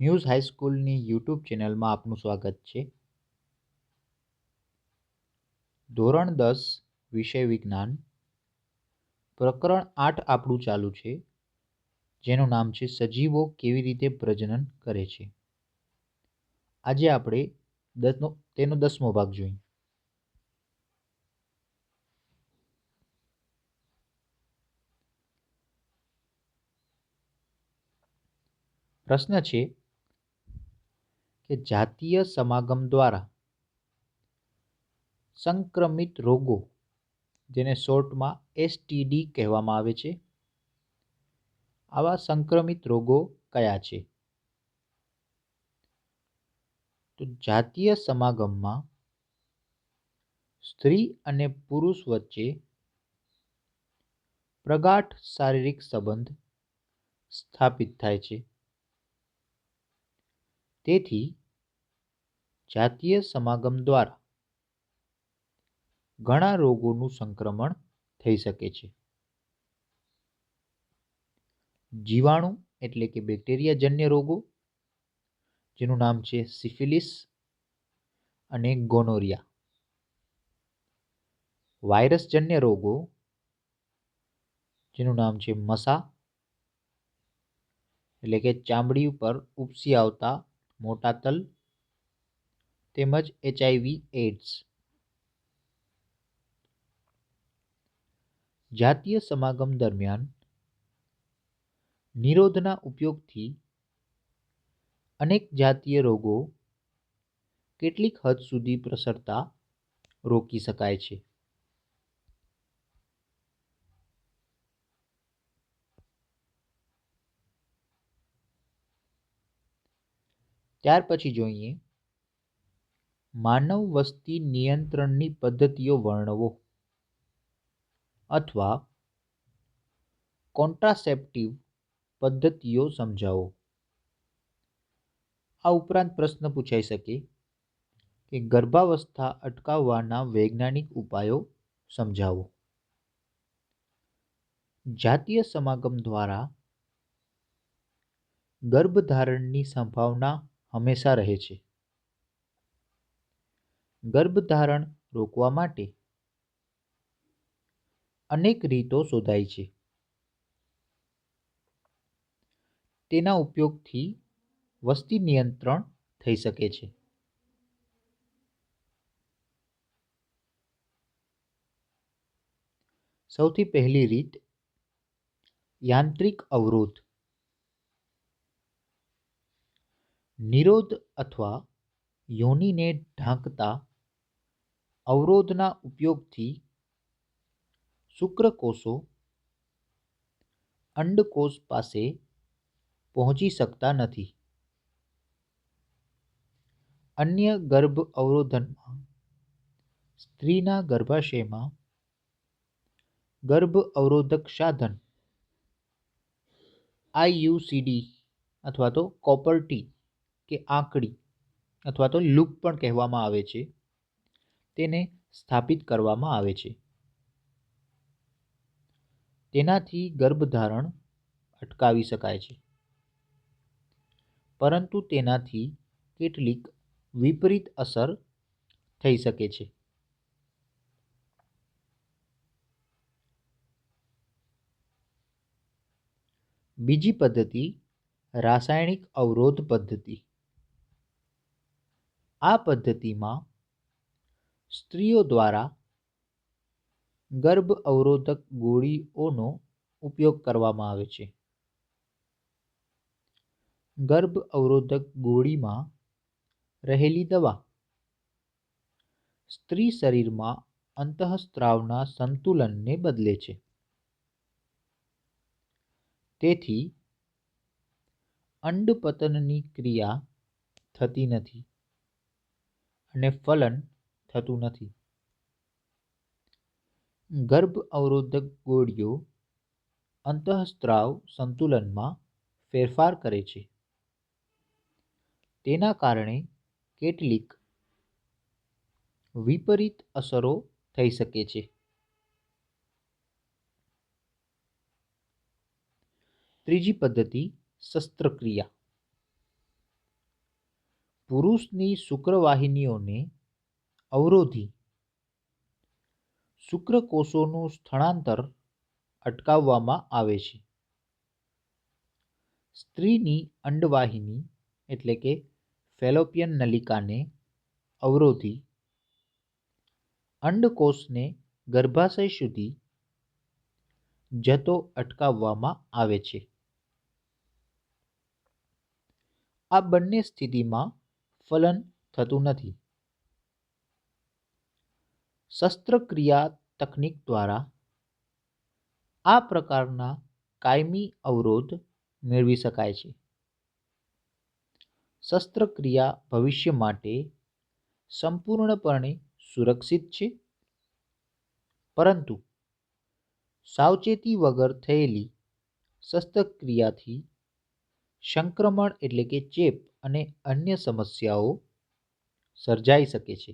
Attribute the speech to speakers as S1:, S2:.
S1: Muse હાઈસ્કૂલની YouTube ચેનલમાં આપનું સ્વાગત છે. ધોરણ દસ, વિષય વિજ્ઞાન. પ્રકરણ આઠ આપણું ચાલુ છે. જેનું નામ છે સજીવો કેવી રીતે પ્રજનન કરે છે. આજે આપણે દસનો, તેનો દસમો ભાગ જોઈએ. પ્રશ્ન છે કે જાતીય સમાગમ દ્વારા સંક્રમિત રોગો, જેને શોર્ટમાં એસટીડી કહેવામાં આવે છે, આવા સંક્રમિત રોગો કયા છે? તો જાતીય સમાગમમાં સ્ત્રી અને પુરુષ વચ્ચે પ્રગાઢ શારીરિક સંબંધ સ્થાપિત થાય છે. તેથી જાતીય સમાગમ દ્વારા ઘણા રોગોનું સંક્રમણ થઈ શકે છે. જીવાણુ એટલે કે બેક્ટેરિયાજન્ય રોગો, જેનું નામ છે સિફિલિસ અને ગોનોરિયા. વાયરસજન્ય રોગો, જેનું નામ છે મસા, એટલે કે ચામડી ઉપર ઉપસી આવતા મોટા તલ તેમજ એચઆઈવી એડ્સ જાતીય સમાગમ દરમિયાન નિરોધના ઉપયોગથી અનેક જાતીય રોગો કેટલીક હદ સુધી પ્રસરતા રોકી શકાય છે. ત્યાર પછી જોઈએ માનવ વસ્તી નિયંત્રણની પદ્ધતિઓ વર્ણવો અથવા કોન્ટ્રાસેપ્ટિવ પદ્ધતિઓ સમજાવો. આ ઉપરાંત પ્રશ્ન પૂછાઈ શકે કે ગર્ભાવસ્થા અટકાવવાના વૈજ્ઞાનિક ઉપાયો સમજાવો. જાતીય સમાગમ દ્વારા ગર્ભધારણની સંભાવના હંમેશા રહે છે. ગર્ભધારણ રોકવા માટે અનેક રીતો શોધાય છે. તેના ઉપયોગથી વસ્તી નિયંત્રણ થઈ શકે છે. સૌથી પહેલી રીત, યાંત્રિક અવરોધ. નિરોધ અથવા યોનિને ઢાંકતા અવરોધના ઉપયોગથી શુક્રકોષો અંડકોષ પાસે પહોંચી શકતા નથી. અન્ય ગર્ભ અવરોધનમાં સ્ત્રીના ગર્ભાશયમાં ગર્ભ અવરોધક સાધન આઈયુસીડી અથવા તો કોપરટી કે આંકડી અથવા તો લૂપ પણ કહેવામાં આવે છે. તેને સ્થાપિત કરવામાં આવે છે. તેનાથી ગર્ભધારણ અટકાવી શકાય છે. પરંતુ તેનાથી કેટલીક વિપરીત અસર થઈ શકે છે. બીજી પદ્ધતિ, રાસાયણિક અવરોધ પદ્ધતિ. આ પદ્ધતિમાં સ્ત્રીઓ દ્વારા ગર્ભ અવરોધક ગોળીઓનો ઉપયોગ કરવામાં આવે છે. ગર્ભ અવરોધક ગોળીમાં રહેલી દવા સ્ત્રી શરીરમાં અંતઃસ્ત્રાવના સંતુલનને બદલે છે. તેથી અંડપતનની ક્રિયા થતી નથી અને ફલન થતું નથી. ગર્ભ અવરોધક ગોળીઓ અંતઃસ્ત્રાવ સંતુલનમાં ફેરફાર કરે છે. તેના કારણે કેટલીક વિપરીત અસરો થઈ શકે છે. ત્રીજી પદ્ધતિ, શસ્ત્રક્રિયા. પુરુષની શુક્રવાહિનીઓને અવરોધી. શુક્રકોષોનું સ્થળાંતર અટકાવવામાં આવે છે. સ્ત્રીની અંડવાહિની, એટલે કે ફેલોપિયન નલિકાને અવરોધી. અંડકોષને ગર્ભાશય સુધી જતો અટકાવવામાં આવે છે. આ બંને સ્થિતિમાં ફલન થતું નથી. શસ્ત્રક્રિયા તકનીક દ્વારા આ પ્રકારના કાયમી અવરોધ મેળવી શકાય છે. શસ્ત્રક્રિયા ભવિષ્ય માટે સંપૂર્ણપણે સુરક્ષિત છે, પરંતુ સાવચેતી વગર થયેલી શસ્ત્રક્રિયાથી સંક્રમણ એટલે કે ચેપ અને અન્ય સમસ્યાઓ સર્જાઈ શકે છે.